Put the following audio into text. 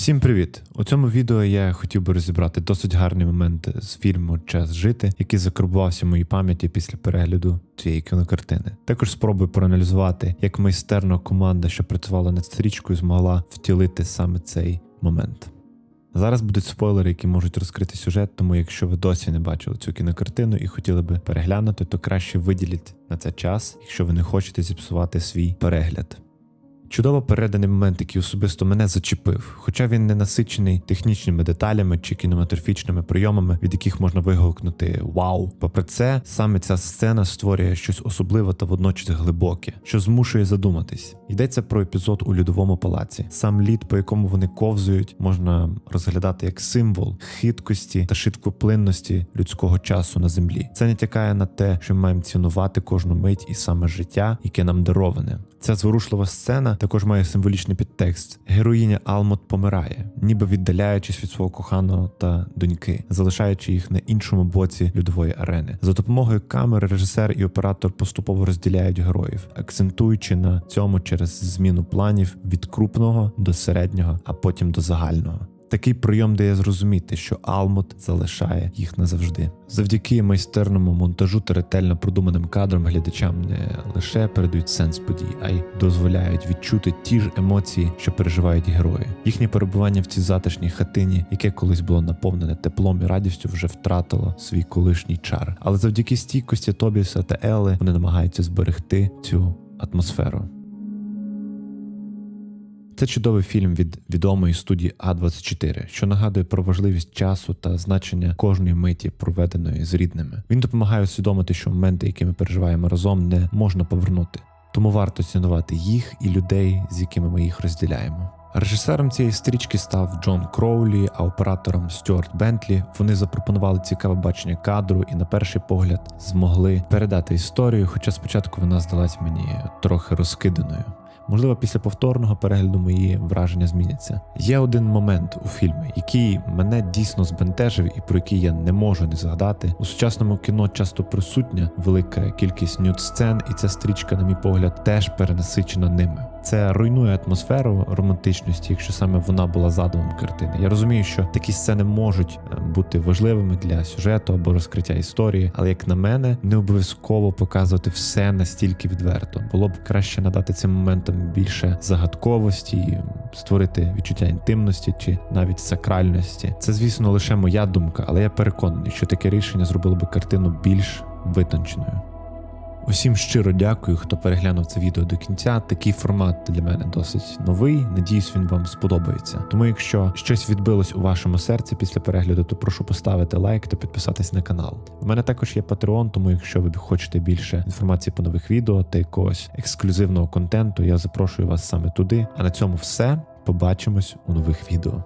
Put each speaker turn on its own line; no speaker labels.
Всім привіт! У цьому відео я хотів би розібрати досить гарний момент з фільму Час жити, який закарбувався в моїй пам'яті після перегляду цієї кінокартини. Також спробую проаналізувати, як майстерно команда, що працювала над стрічкою, змогла втілити саме цей момент. Зараз будуть спойлери, які можуть розкрити сюжет, тому якщо ви досі не бачили цю кінокартину і хотіли би переглянути, то краще виділіть на це час, якщо ви не хочете зіпсувати свій перегляд. Чудово переданий момент, який особисто мене зачепив, хоча він не насичений технічними деталями чи кінематографічними прийомами, від яких можна вигукнути Вау! Попри це, саме ця сцена створює щось особливе та водночас глибоке, що змушує задуматись. Йдеться про епізод у льодовому палаці. Сам лід, по якому вони ковзують, можна розглядати як символ хиткості та швидкоплинності людського часу на землі. Це не тякає на те, що ми маємо цінувати кожну мить і саме життя, яке нам дароване. Ця зворушлива сцена також має символічний підтекст. Героїня Алмот помирає, ніби віддаляючись від свого коханого та доньки, залишаючи їх на іншому боці льодової арени. За допомогою камери режисер і оператор поступово розділяють героїв, акцентуючи на цьому через зміну планів від крупного до середнього, а потім до загального. Такий прийом дає зрозуміти, що Алмут залишає їх назавжди. Завдяки майстерному монтажу та ретельно продуманим кадрам глядачам не лише передають сенс подій, а й дозволяють відчути ті ж емоції, що переживають герої. Їхнє перебування в цій затишній хатині, яке колись було наповнене теплом і радістю, вже втратило свій колишній чар. Але завдяки стійкості Тобіса та Елли вони намагаються зберегти цю атмосферу. Це чудовий фільм від відомої студії А24, що нагадує про важливість часу та значення кожної миті, проведеної з рідними. Він допомагає усвідомити, що моменти, які ми переживаємо разом, не можна повернути. Тому варто цінувати їх і людей, з якими ми їх розділяємо. Режисером цієї стрічки став Джон Кроулі, а оператором Стюарт Бентлі. Вони запропонували цікаве бачення кадру і, на перший погляд, змогли передати історію, хоча спочатку вона здалась мені трохи розкиданою. Можливо, після повторного перегляду мої враження зміняться. Є один момент у фільмі, який мене дійсно збентежив і про який я не можу не згадати. У сучасному кіно часто присутня велика кількість нюд-сцен, і ця стрічка, на мій погляд, теж перенасичена ними. Це руйнує атмосферу романтичності, якщо саме вона була задумом картини. Я розумію, що такі сцени можуть е, бути важливими для сюжету або розкриття історії, але як на мене, не обов'язково показувати все настільки відверто. Було б краще надати цим моментам більше загадковості, створити відчуття інтимності чи навіть сакральності. Це, звісно, лише моя думка, але я переконаний, що таке рішення зробило би картину більш витонченою. Усім щиро дякую, хто переглянув це відео до кінця. Такий формат для мене досить новий. Надіюсь, він вам сподобається. Тому, якщо щось відбилось у вашому серці після перегляду, то прошу поставити лайк та підписатись на канал. У мене також є Patreon, тому якщо ви хочете більше інформації по нових відео та якогось ексклюзивного контенту, я запрошую вас саме туди. А на цьому все. Побачимось у нових відео.